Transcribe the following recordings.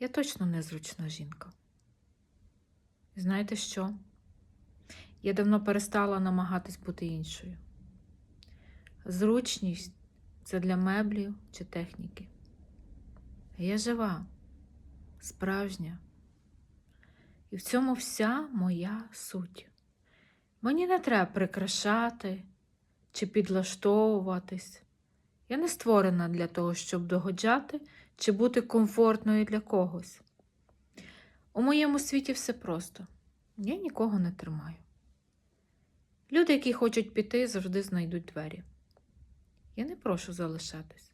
Я точно незручна жінка. Знаєте що? Я давно перестала намагатись бути іншою. Зручність це для меблів чи техніки. Я жива, справжня. І в цьому вся моя суть. Мені не треба прикрашати чи підлаштовуватись. Я не створена для того, щоб догоджати чи бути комфортною для когось. У моєму світі все просто. Я нікого не тримаю. Люди, які хочуть піти, завжди знайдуть двері. Я не прошу залишатись,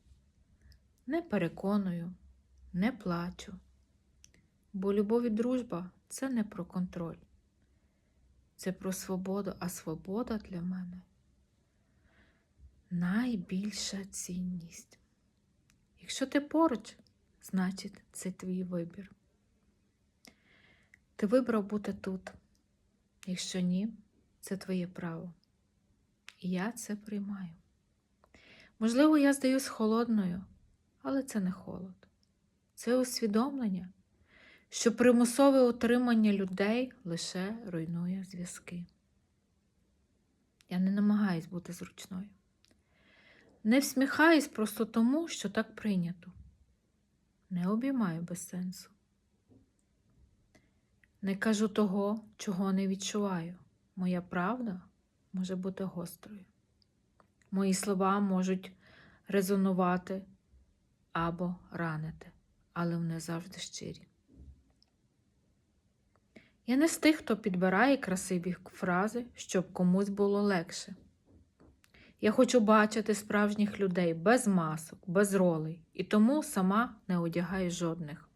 не переконую, не плачу. Бо любов і дружба це не про контроль. Це про свободу, а свобода для мене найбільша цінність. Якщо ти поруч, значить це твій вибір. Ти вибрав бути тут. Якщо ні, це твоє право. І я це приймаю. Можливо, я здаюсь холодною, але це не холод. Це усвідомлення, що примусове утримання людей лише руйнує зв'язки. Я не намагаюсь бути зручною. Не всміхаюсь просто тому, що так прийнято. Не обіймаю без сенсу. Не кажу того, чого не відчуваю. Моя правда може бути гострою. Мої слова можуть резонувати або ранити, але вони завжди щирі. Я не з тих, хто підбирає красиві фрази, щоб комусь було легше. Я хочу бачити справжніх людей без масок, без ролей, і тому сама не одягаю жодних.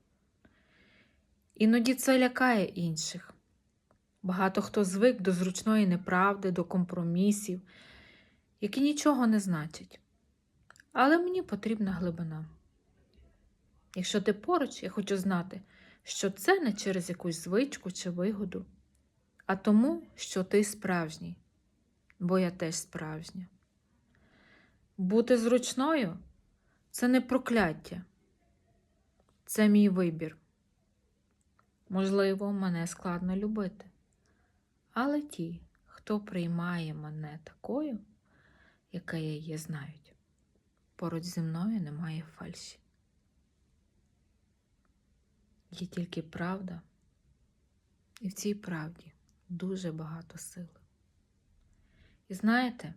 Іноді це лякає інших. Багато хто звик до зручної неправди, до компромісів, які нічого не значать. Але мені потрібна глибина. Якщо ти поруч, я хочу знати, що це не через якусь звичку чи вигоду, а тому, що ти справжній, бо я теж справжня. Бути зручною це не прокляття, це мій вибір. Можливо, мене складно любити, але ті, хто приймає мене такою, яка я є, знають, поруч зі мною немає фальші. Є тільки правда, і в цій правді дуже багато сили. І знаєте,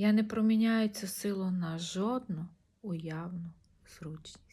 я не проміняю цю силу на жодну уявну зручність.